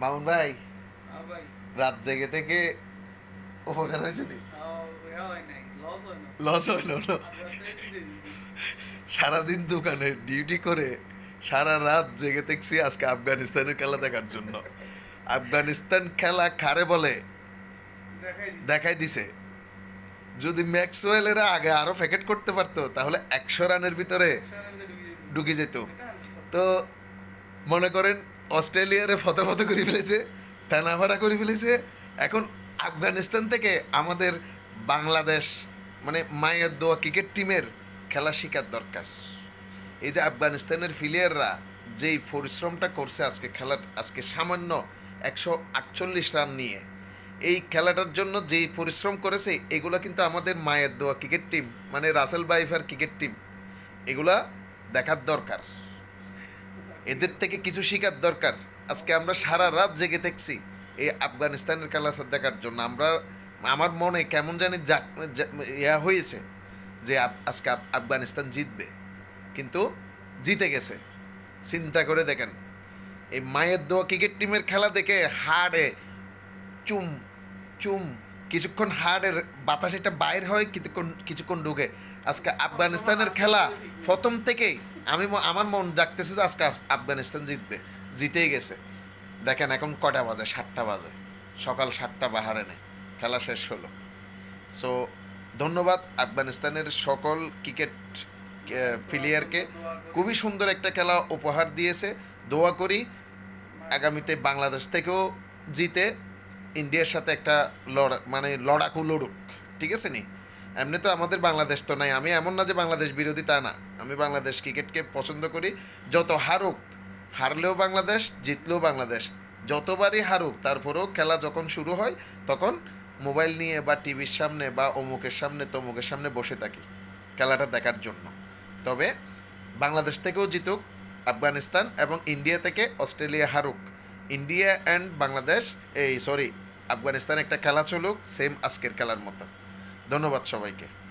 মামুন ভাই হ্যাঁ রাত জেগে থেকে উপকার হয়েছে নি? হয় লস হইল না সারাদিন দোকানে ডিউটি করে সারা রাত জেগে দেখছি আজকে আফগানিস্তানের খেলা দেখার জন্য। আফগানিস্তান খেলা খারে বলে? দেখাই দিছে। যদি ম্যাক্সওয়েলেরা আগে আরও প্যাকেট করতে পারতো তাহলে একশো রানের ভিতরে ঢুকে যেত। তো মনে করেন অস্ট্রেলিয়ারে ফতে ফতে করে ফেলেছে টানাভাড়া করে ফেলেছে। এখন আফগানিস্তান থেকে আমাদের বাংলাদেশ মানে মায়ের দোয়া ক্রিকেট টিমের খেলা শেখার দরকার। এই যে আফগানিস্তানের প্লেয়াররা যেই পরিশ্রমটা করছে আজকে খেলার, আজকে সামান্য একশো আটচল্লিশ রান নিয়ে, এই খেলাটার জন্য যেই পরিশ্রম করেছে, এগুলো কিন্তু আমাদের মায়ের দোয়া ক্রিকেট টিম মানে রাসেল বাইফার ক্রিকেট টিম এগুলা দেখার দরকার। এদের থেকে কিছু শেখার দরকার। আজকে আমরা সারা রাত জেগে দেখছি এই আফগানিস্তানের খেলা দেখার জন্য। আমরা, আমার মনে কেমন জানি ইয়া হয়েছে যে আজকে আফগানিস্তান জিতবে। কিন্তু জিতে গেছে। চিন্তা করে দেখেন। এই মায়ের দোয়া ক্রিকেট টিমের খেলা দেখে হাড়ে চুম চুম, কিছুক্ষণ হাড়ের বাতাস এটা বাইর হয়, কিছুক্ষণ কিছুক্ষণ ঢুকে আজকে আফগানিস্তানের খেলা প্রথম থেকেই আমি আমার মন জাগতেছে যে আজকে আফগানিস্তান জিতবে। জিতেই গেছে। দেখেন এখন কটা বাজে? সাতটা বাজে। সকাল সাতটা বাহারেনে খেলা শেষ হলো। সো ধন্যবাদ আফগানিস্তানের সকল ক্রিকেট প্লেয়ারকে। খুবই সুন্দর একটা খেলা উপহার দিয়েছে। দোয়া করি আগামীতে বাংলাদেশ থেকেও জিতে, ইন্ডিয়ার সাথে একটা লড়া মানে লড়াকু লড়ুক। ঠিক আছে নি? এমনি তো আমাদের বাংলাদেশ তো নাই। আমি এমন না যে বাংলাদেশ বিরোধী, তা না। আমি বাংলাদেশ ক্রিকেটকে পছন্দ করি। যত হারুক, হারলেও বাংলাদেশ, জিতলেও বাংলাদেশ। যতবারই হারুক, তারপরেও খেলা যখন শুরু হয়, তখন মোবাইল নিয়ে বা টিভির সামনে বা অমুকের সামনে, তমুকের সামনে বসে থাকি, খেলাটা দেখার জন্য। তবে বাংলাদেশ থেকেও জিতুক, আফগানিস্তান এবং ইন্ডিয়া থেকে অস্ট্রেলিয়া হারুক। ইন্ডিয়া অ্যান্ড বাংলাদেশ, এই সরি আফগানিস্তান একটা খেলা চলুক সেম আজকের খেলার মতো। ধন্যবাদ সবাইকে।